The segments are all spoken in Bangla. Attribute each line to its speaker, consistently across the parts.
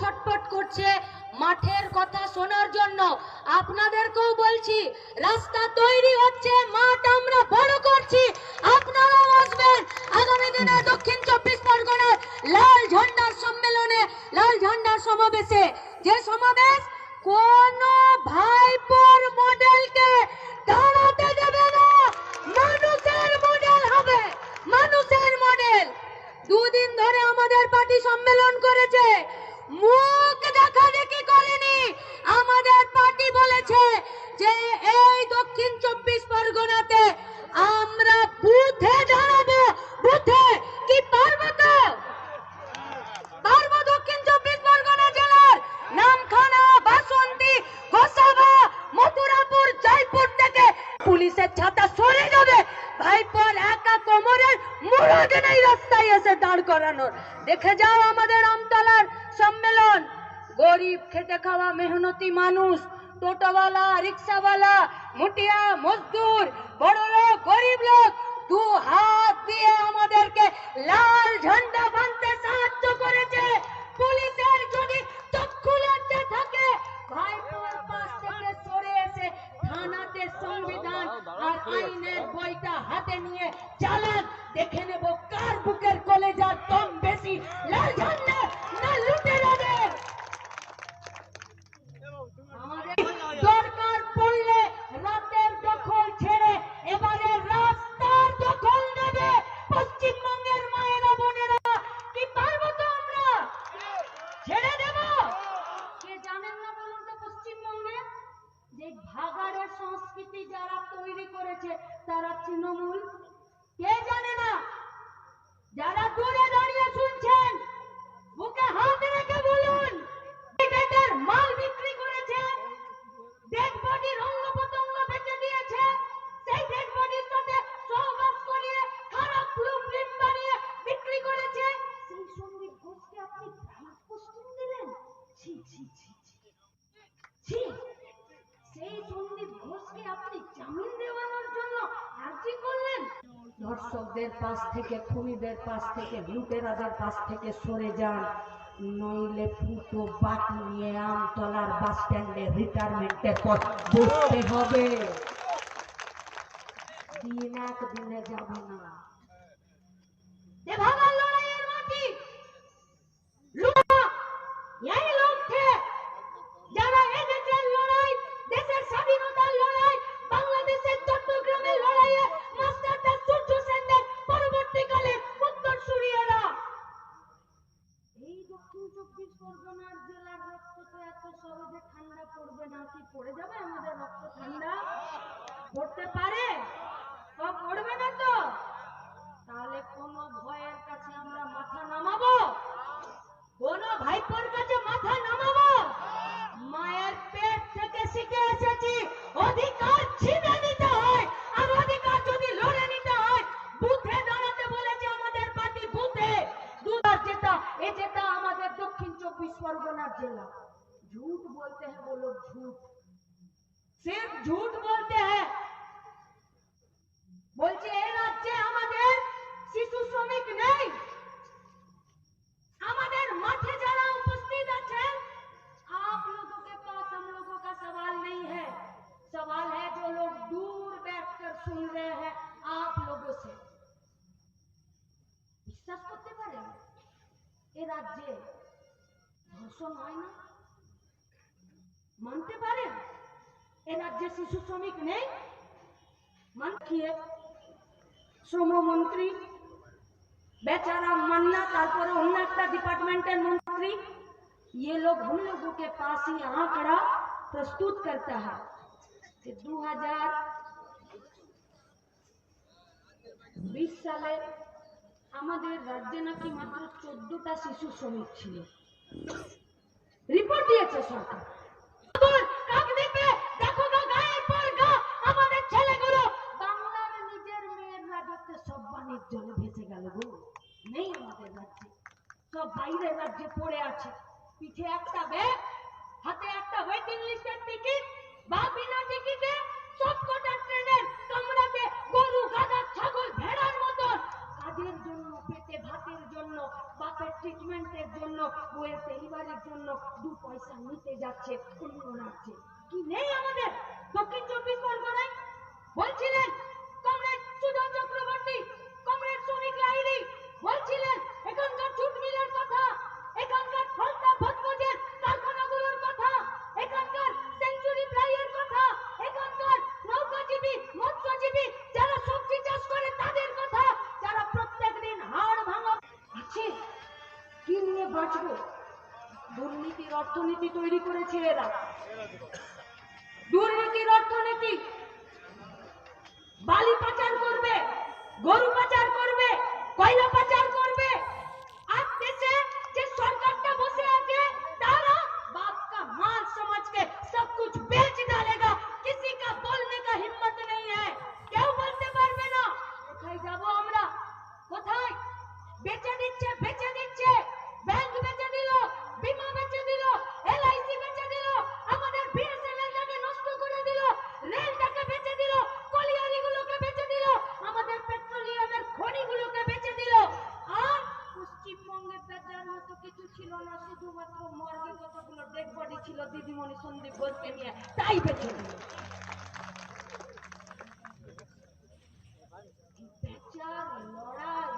Speaker 1: ছটপট করছে মাঠের কথা শোনার জন্য। আপনাদেরকেও বলছি, রাস্তা তৈরি হচ্ছে, মাঠ আমরা বড় করছি। আপনারাও আসবেন আগামী দিনে দক্ষিণ চব্বিশ পরগনার লাল ঝান্ডার সম্মেলনে, লাল ঝান্ডার সমাবেশে। যে সমাবেশ কোন ভাইপোর মডেলকে দাঁড়াতে দেবে না মানুষের মডেল হবে মানুষের মডেল দুদিন ধরে আমাদের পার্টি সম্মেলন করেছে মুখ দেখা দেখি করেনি? আমাদের পার্টি বলেছে যে এই দক্ষিণ চব্বিশ পরগনাতে আমরা বুথে দাঁড়াবো। বুথে কি পারব তো? পারব দক্ষিণ চব্বিশ পরগনা জেলার নামখানা, বাসন্তী, গোসাবা, মথুরাপুর, জয়পুর থেকে পুলিশের ছাতা সরে যাবে। ভাইপর একা কোমরের মুরদ নেই রাস্তায় এসে দাঁড় করানোর। দেখে যাও আমাদের আমতলার সম্মেলন। গরিব খেটে খাওয়া মেহনতি মানুষ, টোটোওয়ালা, রিক্সাওয়ালা মুটিয়া মজদুর, বড় লোক, গরিব লোক, দু হাত দিয়ে আমাদেরকে লাল ঝান্ডা বাঁধতে সাহায্য করেছে। পুলিশের যদি চক্ষু লজ্জা থাকে, ভাইপোর পাশ থেকে সরে এসে থানাতে সংবিধান আর আইনের বইটা হাতে নিয়ে চালান। দেখে নেব কার বুকের কলেজার দম বেশি লাল ঝান্ডা না লুটেরাদের আমাদের দরকার পড়লে রাতের দখল ছেড়ে এবারে রাস্তার দখল নেবে পশ্চিমবঙ্গের মায়েরা বোনেরা কি পারব তো আমরা ছেড়ে দেব কে জানেন না বলুন তো পশ্চিমবঙ্গে যে ভাগাড়ের সংস্কৃতি যারা করেছে তারা তৃণমূল দর্শকদের পাশ থেকে, খুনিদের পাশ থেকে, লুটেরাদের পাশ থেকে সরে যান। নইলে ফুটো বাট নিয়ে আমতলার বাস স্ট্যান্ডে রিটায়ারমেন্টের পর বসতে হবে। দিন এক দিনে যাবে না। ঠান্ডা না কি পড়ে যাবে? আমাদের রক্ত ঠান্ডা পড়তে পারে? করবে না তো? শ্রমিক নেই আমাদের माथे যারা उपस्थित আছেন आप लोगों के पास हम लोगों का सवाल नहीं है सवाल है जो लोग दूर बैठकर सुन रहे हैं आप लोगों से বিশ্বাস করতে পারেন এ রাজ্যে ধর্ষণ হয় না মানতে পারেন এ রাজ্যে শিশু শ্রমিক নেই মানখিয়ে শ্রমমন্ত্রী बेचारा मन्ना तारपर অন্য একটা डिपार्टमेंटल मंत्री ये लोग हम लोगों के पास ही आंकड़ा प्रस्तुत करता है कि 2020 সালে আমাদের রাজ্যে নাকি মাত্র চোদ্দটা শিশু শ্রমিক ছিল রিপোর্ট দিয়েছে সরকার বল, কাকদ্বীপে দেখো গো গায়ের পর গা, আমাদের ছেলেগুলো বাংলার নিজের মেয়ের রাজত্বে সব বাণিজ্য ভেসে গেল গো নেই আমাদের রাজ্যে। সব বাইরের রাজ্যে পড়ে আছে। পিঠে একটা ব্যাগ, হাতে একটা ওয়েটিং লিস্টের টিকিট বা বিনা টিকিটে সব কটা ট্রেনের কামরাতে গরু, গাধা, ছাগল ভেড়ার মতন। কাজের জন্য, পেটে ভাতের জন্য, বাপের ট্রিটমেন্টের জন্য বইয়ের ডেলিভারির জন্য দু পয়সা নিতে যাচ্ছে অন্য রাজ্যে। কি নেই আমাদের? অর্থনীতি তৈরি করেছে এরা। দুর্নীতির অর্থনীতি। বালি পাচার করবে, গরু পাচার করবে, কয়লা পাচার করবে ছিল দিদিমণি সন্দীপ ঘোষকে নিয়ে তাই বেঁচে লড়াই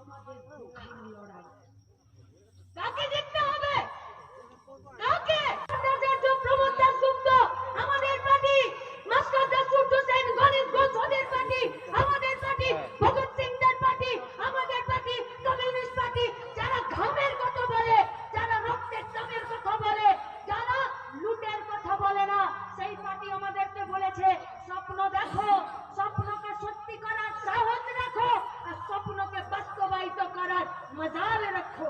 Speaker 1: আমাদের লড়াই কাকে জিততে হবে কাকে আচার্য প্রমোদ দাসগুপ্ত আমাদের পার্টি মাস্টার দাসগুপ্ত সেন গণেশ ঘোষ ওদের পার্টি আমাদের পার্টি ভগৎ সিং দের পার্টি আমাদের পার্টি কমিউনিস্ট পার্টি যারা ঘামের কথা বলে যারা রক্তের দামের কথা বলে যারা লুটের কথা বলে না সেই পার্টি আমাদেরকে বলেছে স্বপ্ন দেখো স্বপ্নকে সত্যি করার সাহস রাখো আর স্বপ্নকে বাস্তবায়িত করার মজাল রাখো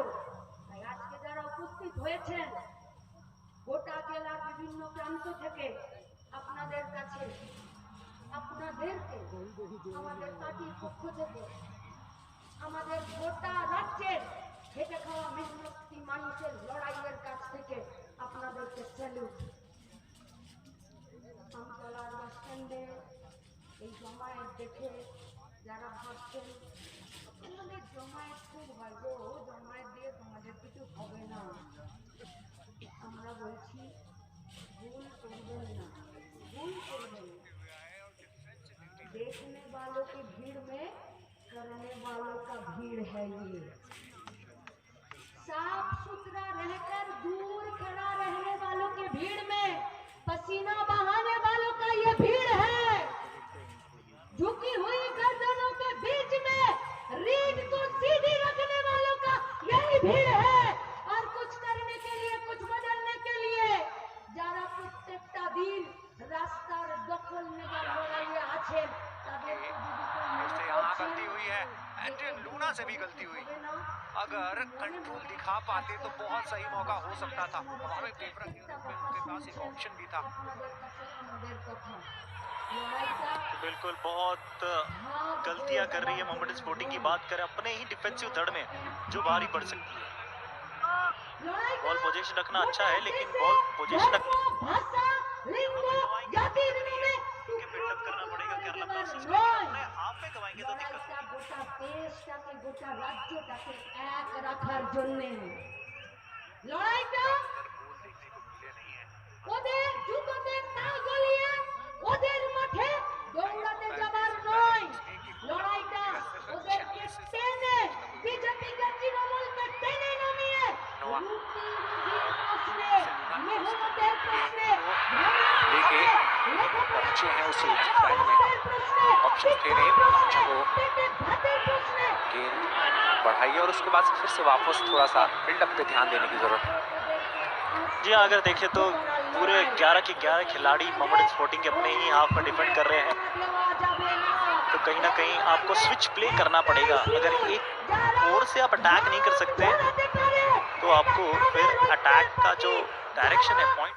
Speaker 1: তাই আজকে যারা উপস্থিত হয়েছেন। গোটা জেলার বিভিন্ন প্রান্ত থেকে আপনাদের কাছে, আপনাদেরকে আমাদের পার্টির পক্ষ থেকে, আমাদের গোটা রাজ্যের খেটে খাওয়া মেহনতি মানুষের লড়াইয়ের কাছ থেকে আপনাদেরকে স্যালুট আমতলার বাস স্ট্যান্ডে এই জমায়েত দেখে যারা ভাবছেন, তোমাদের জমায়েত খুব হয় গো জমায়েত দিয়ে তোমাদের কিছু হবে না। আমরা বলছি यहाँ
Speaker 2: गलती हुई है। लूना से भी गलती हुई। अगर कंट्रोल दिखा पाते तो बहुत सही मौका हो सकता था। उनके पास एक ऑप्शन भी था।
Speaker 3: बिल्कुल बहुत गलतियाँ कर रही है मोहम्मद स्पोर्टिंग की। बात करें अपने ही डिफेंसिव धड़ में जो भारी पड़ सकती है। बॉल पोजीशन रखना अच्छा है लेकिन बॉल पोजीशन रखना करना पड़ेगा केरला
Speaker 1: একেবারে
Speaker 3: ब्लास्टर्स को
Speaker 1: নয়।
Speaker 3: अपने हाफ में गवाएंगे तो दिक्कत
Speaker 1: লড়াইটা গোটা দেশটাকে গোটা রাজ্যটাকে এক রাখার জন্য লড়াইটা ওদের জুতোতে তা গলিয়ে ওদের মাঠে দৌড়াতে যাবার নয় লড়াইটা ওদেরকে টেনে বিজেপিকে তৃণমূলকে টেনে নামিয়ে রুটি রুজির প্রশ্নে মেহনতের প্রশ্নে
Speaker 4: लेके पहुंचे बढ़ाई और उसके बाद से फिर से वापस थोड़ा सा बिल्डअप पे ध्यान देने की ज़रूरत है।
Speaker 3: जी हाँ अगर देखें तो पूरे 11 के 11 खिलाड़ी मोहम्मद स्पोर्टिंग के अपने ही हाफ़ में डिफेंड कर रहे हैं। तो कहीं ना कहीं आपको स्विच प्ले करना पड़ेगा। अगर एक ओर से आप अटैक नहीं कर सकते तो आपको फिर अटैक का जो डायरेक्शन है पॉइंट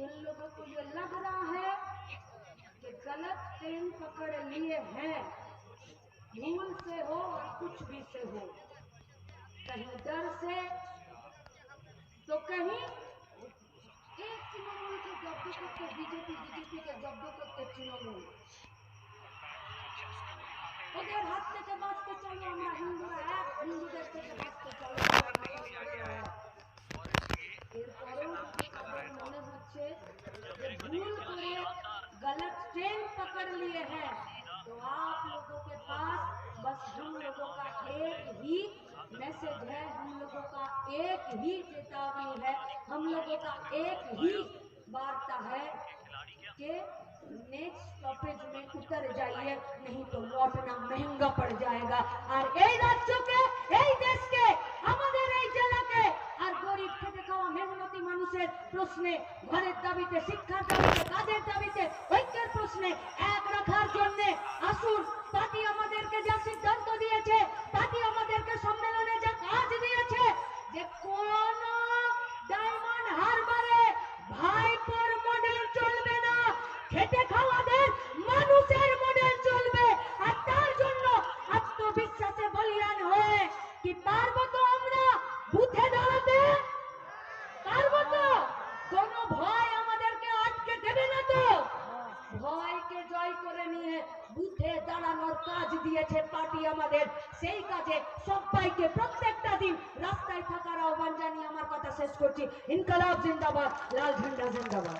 Speaker 1: इन लोगों को ये लग रहा है कि गलत ट्रेन पकड़ लिए हैं भूल से हो और कुछ भी से हो कहीं डर से तो कहीं एक तृणमूल के जब्द करते बीजेपी बीजेपी के जब्द करते তৃণমূল ওদের হাত থেকে বাঁচতে চলো আমরা হিন্দুরা এক হিন্দুদের থেকে বাঁচতে চলো এরপরেও যদি তাদের মনে হচ্ছে যে ভুল করে गलत ट्रेन पकड़ लिए हैं तो आप लोगों के पास बस हम लोगों का एक ही मैसेज है हम लोगों का एक ही चेतावनी है हम लोगों का एक ही वार्ता है कि नेक्स्ट स्टॉपेज में उतर जाइए नहीं तो लौटना महंगा पड़ जाएगा और এই রাজ্যকে এই দেশকে আমাদের এই জেলাকে আর গরিব থেকে খাওয়া মেহনতি মানুষের প্রশ্নে, ঘরের দাবিতে, শিক্ষার দাবিতে, কাজের দাবিতে, ঐক্যের প্রশ্নে এক রাখার জন্য আসুন। পার্টি আমাদেরকে যা সিদ্ধান্ত দিয়েছে পার্টি আমাদেরকে সম্মেলনে যা কাজ দিয়েছে যে কোন ডায়মন্ড হারবারে ভাইপোর মডেল চলবে না খেটে খাওয়াদের মানুষের মডেল চলবে আর তার জন্য আত্মবিশ্বাসে বলিয়ান হয়ে কি পারব তো আমরা বুথে দাঁড়াতে পারব তো কোনো ভয় আমাদেরকে আটকে দেবে না তো ভয়কে জয় করে নিয়ে বুথে দাঁড়ানোর দিয়েছে পার্টি আমাদের, সেই কাজে সবাইকে প্রত্যেকটা দিন রাস্তায় থাকার আহ্বান জানিয়ে আমার কথা শেষ করছি। ইনকলাব জিন্দাবাদ, লাল ঝান্ডা জিন্দাবাদ।